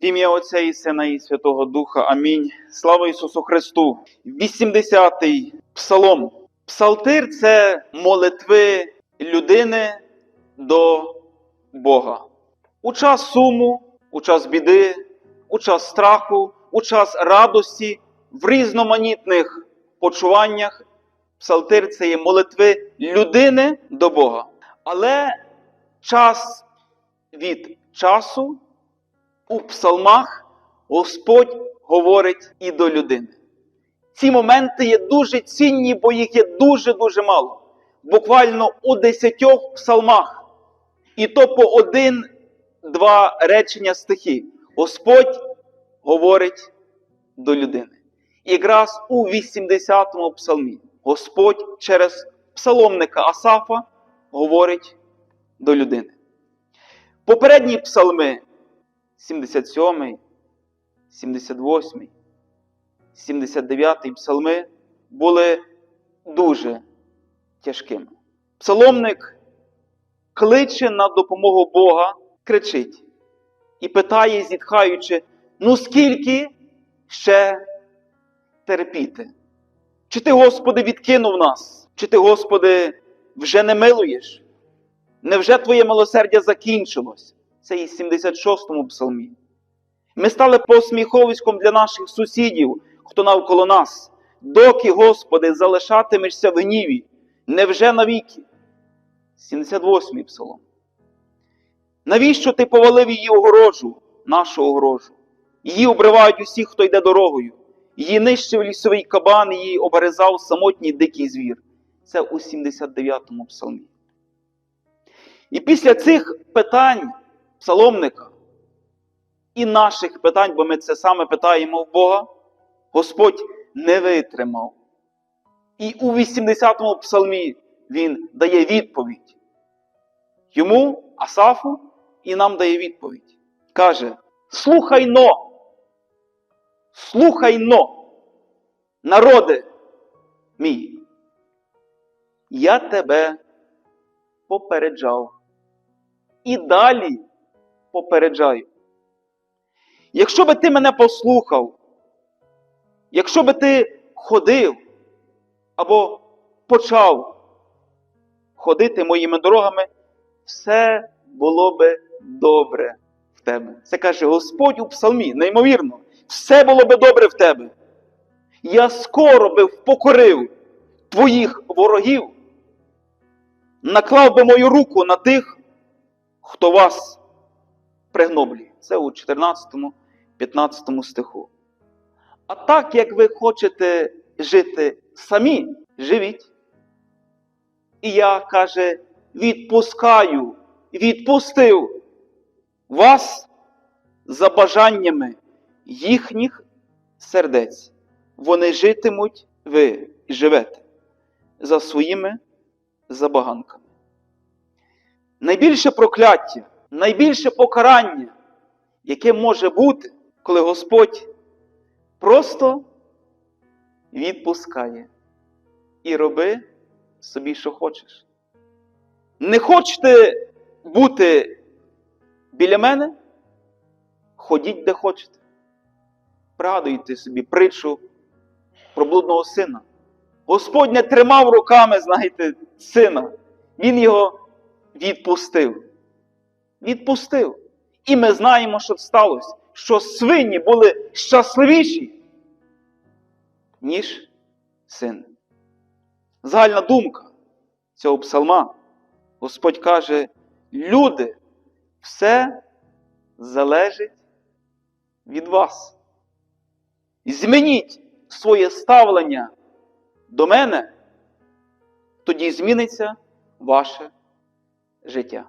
Ім'я Отця і Сина і Святого Духа. Амінь. Слава Ісусу Христу. 80-й псалом. Псалтир це молитви людини до Бога. У час суму, у час біди, у час страху, у час радості, в різноманітних почуваннях. Псалтир це є молитви людини до Бога. Але час від часу у псалмах Господь говорить і до людини. Ці моменти є дуже цінні, бо їх є дуже-дуже мало. Буквально у десятьох псалмах. І то по один-два речення стихи. Господь говорить до людини. Якраз у 80-му псалмі Господь через псаломника Асафа говорить до людини. Попередні псалми 77, 78, 79 псалми були дуже тяжкими. Псаломник кличе на допомогу Бога, кричить і питає, зітхаючи: ну скільки ще терпіти? Чи ти, Господи, відкинув нас? Чи ти, Господи, вже не милуєш? Невже Твоє милосердя закінчилось? Це і 76-му псалмі. Ми стали посміховиськом для наших сусідів, хто навколо нас. Доки, Господи, залишатимешся в гніві, невже навіки? 78-й псалом. Навіщо ти повалив її огорожу, нашу огорожу? Її обривають усі, хто йде дорогою. Її нищив лісовий кабан, її обрезав самотній дикий звір. Це у 79-му псалмі. І після цих питань псаломника і наших питань, бо ми це саме питаємо в Бога, Господь не витримав. І у 80-му псалмі він дає відповідь. Йому, Асафу, і нам дає відповідь. Каже: Слухай но! Слухай но, народи мій, я тебе попереджав. І далі попереджаю. Якщо би ти мене послухав, якщо би ти ходив або почав ходити моїми дорогами, все було би добре в тебе. Це каже Господь у псалмі, неймовірно, все було би добре в тебе. Я скоро би впокорив твоїх ворогів, наклав би мою руку на тих, хто вас пригноблює. Це у 14-15 стиху. А так, як ви хочете жити самі, живіть. І я, каже, відпускаю, відпустив вас за бажаннями їхніх сердець. Вони житимуть, ви живете за своїми забаганками. Найбільше прокляття, найбільше покарання, яке може бути, коли Господь просто відпускає і роби собі, що хочеш. Не хочете бути біля мене? Ходіть де хочете. Пригадуйте собі притчу про блудного сина. Господь не тримав руками, знаєте, сина. Він його відпустив. Відпустив. І ми знаємо, що сталося, що свині були щасливіші, ніж син. Загальна думка цього псалма. Господь каже: люди, все залежить від вас. Змініть своє ставлення до мене, тоді зміниться ваше життя.